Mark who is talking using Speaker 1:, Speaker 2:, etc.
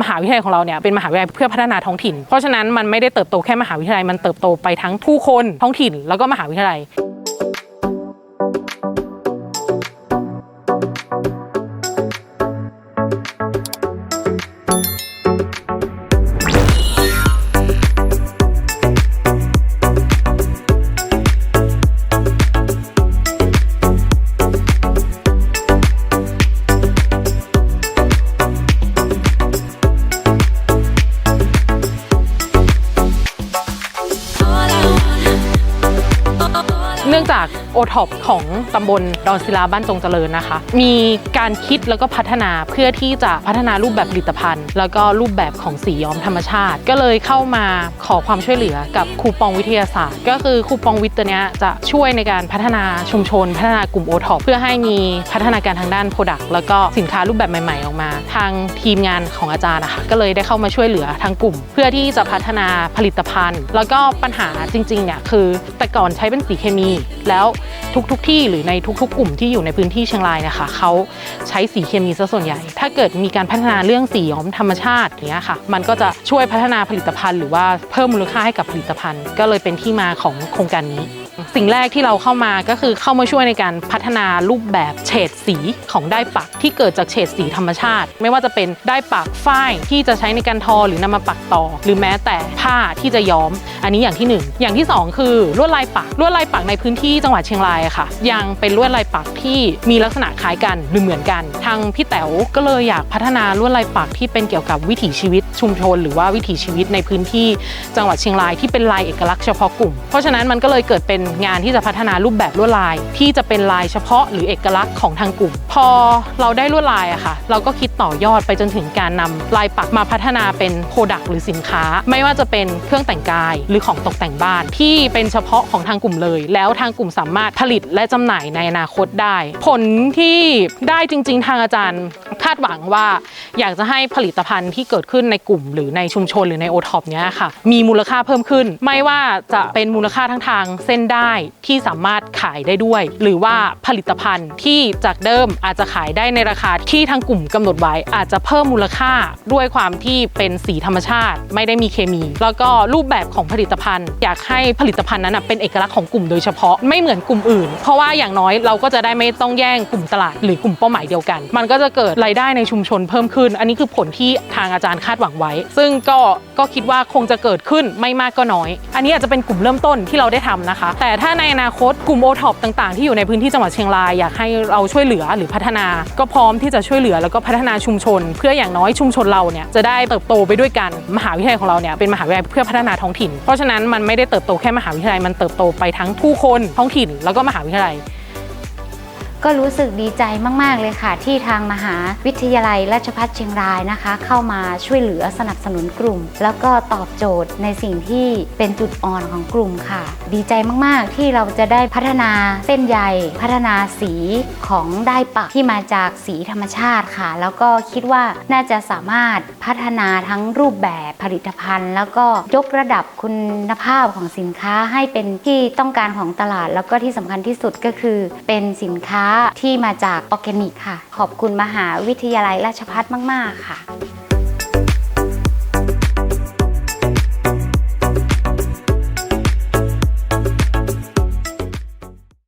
Speaker 1: มหาวิทยาลัยของเราเนี่ยเป็นมหาวิทยาลัยเพื่อพัฒนาท้องถิ่น เพราะฉะนั้นมันไม่ได้เติบโตแค่มหาวิทยาลัยมันเติบโตไปทั้งผู้คนท้องถิ่นแล้วก็มหาวิทยาลัย เนื่องจากโอท็อปของตำบลดอนศิลาบ้านจงเจริญนะคะ มีการคิดแล้วก็พัฒนาเพื่อที่จะพัฒนารูปแบบผลิตภัณฑ์ แล้วก็รูปแบบของสีย้อมธรรมชาติ ก็เลยเข้ามาขอความช่วยเหลือกับคูปองวิทยาศาสตร์ ก็คือคูปองวิทย์ตัวนี้จะช่วยในการพัฒนาชุมชน พัฒนากลุ่มโอท็อปเพื่อให้มีพัฒนาการทางด้านโปรดักต์แล้วก็สินค้ารูปแบบใหม่ ๆ ออกมา ทางทีมงานของอาจารย์นะคะก็เลยได้เข้ามาช่วยเหลือทางกลุ่ม เพื่อที่จะพัฒนาผลิตภัณฑ์ แล้วก็ปัญหาจริงๆเนี่ยคือแต่ก่อนใช้เป็นสีเคมีแล้วทุกๆทที่หรือในทุก ๆ กลุ่มที่อยู่ในพื้นที่เชียงรายนะคะเขาใช้สีเคมีซะส่วนใหญ่ ถ้าเกิดมีการพัฒนาเรื่องสีย้อมธรรมชาติอย่างเงี้ยค่ะ มันก็จะช่วยพัฒนาผลิตภัณฑ์ หรือว่าเพิ่มมูลค่าให้กับผลิตภัณฑ์ ก็เลยเป็นที่มาของโครงการนี้สิ่งแรกที่เราเข้ามาก็คือเข้ามาช่วยในการพัฒนารูปแบบเฉดสีของได้ปักที่เกิดจากเฉดสีธรรมชาติ ไม่ว่าจะเป็นได้ปักฝ้ายที่จะใช้ในการทอหรือนำมาปักต่อ หรือแม้แต่ผ้าที่จะย้อม อันนี้อย่างที่หนึ่งอย่างที่สองคือลวดลายปักลวดลายปักในพื้นที่จังหวัดเชียงรายค่ะ ยังเป็นลวดลายปักที่มีลักษณะคล้ายกันหรือเหมือนกัน ทางพี่แต๋วก็เลยอยากพัฒนาลวดลายปักที่เป็นเกี่ยวกับวิถีชีวิตชุมชน หรือว่าวิถีชีวิตในพื้นที่จังหวัดเชียงรายที่เป็นลายเอกลักษณ์เฉพาะกลุ่ม เพราะฉะนั้นมันก็เลยเกิดเป็นงานที่จะพัฒนารูปแบบลวดลาย ที่จะเป็นลายเฉพาะหรือเอกลักษณ์ของทางกลุ่ม พอเราได้ลวดลายอะค่ะ เราก็คิดต่อยอดไปจนถึงการนำลายปักมาพัฒนาเป็นโปรดักต์หรือสินค้า ไม่ว่าจะเป็นเครื่องแต่งกายหรือของตกแต่งบ้านที่เป็นเฉพาะของทางกลุ่มเลยแล้วทางกลุ่มสามารถผลิตและจำหน่ายในอนาคตได้ ผลที่ได้จริง ๆ ทางอาจารย์คาดหวังว่า อยากจะให้ผลิตภัณฑ์ที่เกิดขึ้นในกลุ่ม หรือในชุมชนหรือในโอท็อปเนี้ยค่ะ มีมูลค่าเพิ่มขึ้น ไม่ว่าจะเป็นมูลค่าทั้งทางเส้นได้ที่สามารถขายได้ด้วย หรือว่าผลิตภัณฑ์ที่จากเดิมอาจจะขายได้ในราคาที่ทางกลุ่มกำหนดไว้อาจจะเพิ่มมูลค่าด้วยความที่เป็นสีธรรมชาติ ไม่ได้มีเคมี แล้วก็รูปแบบของผลิตภัณฑ์ อยากให้ผลิตภัณฑ์นั้นเป็นเอกลักษณ์ของกลุ่มโดยเฉพาะไม่เหมือนกลุ่มอื่น เพราะว่าอย่างน้อยเราก็จะได้ไม่ต้องแย่งกลุ่มตลาดหรือกลุ่มเป้าหมายเดียวกัน มันก็จะเกิดรายได้ในชุมชนเพิ่มขึ้น อันนี้คือผลที่ทางอาจารย์คาดหวังไว้ ซึ่งก็ก็คิดว่าคงจะเกิดขึ้นไม่มากก็น้อย อันนี้อาจจะเป็นกลุ่มเริ่มต้นที่เราได้ทำนะคะ แต่ถ้าในอนาคตกลุ่มโอท็อปต่างๆ ที่อยู่ในพื้นที่จังหวัดเชียงรายอยากให้เราช่วยเหลือหรือพัฒนา ก็พร้อมที่จะช่วยเหลือแล้วก็พัฒนาชุมชน เพื่ออย่างน้อยชุมชนเราเนี่ยจะได้เติบโตไปด้วยกันมหาวิทยาลัยของเราเนี่ยเป็นมหาวิทยาลัยเพื่อพัฒนาท้องถิ่น เพราะฉะนั้นมันไม่ได้เติบโตแค่มหาวิทยาลัยมันเติบโตไปทั้งผู้คนท้องถิ่นแล้วก็มหาวิทยาลัย
Speaker 2: ก็รู้สึกดีใจมาก ๆ เลยค่ะ ที่ทางมหาวิทยาลัยราชภัฏเชียงรายนะคะ เข้ามาช่วยเหลือสนับสนุนกลุ่ม แล้วก็ตอบโจทย์ในสิ่งที่เป็นจุดอ่อนของกลุ่มค่ะ ดีใจมากๆที่เราจะได้พัฒนาเส้นใยพัฒนาสีของได้ปักที่มาจากสีธรรมชาติค่ะ แล้วก็คิดว่าน่าจะสามารถพัฒนาทั้งรูปแบบผลิตภัณฑ์ แล้วก็ยกระดับคุณภาพของสินค้าให้เป็นที่ต้องการของตลาด แล้วก็ที่สำคัญที่สุดก็คือเป็นสินค้าที่มาจากออร์แกนิกค่ะ ขอบคุณมหาวิทยาลัยราชภัฏมาก ๆ ค่ะ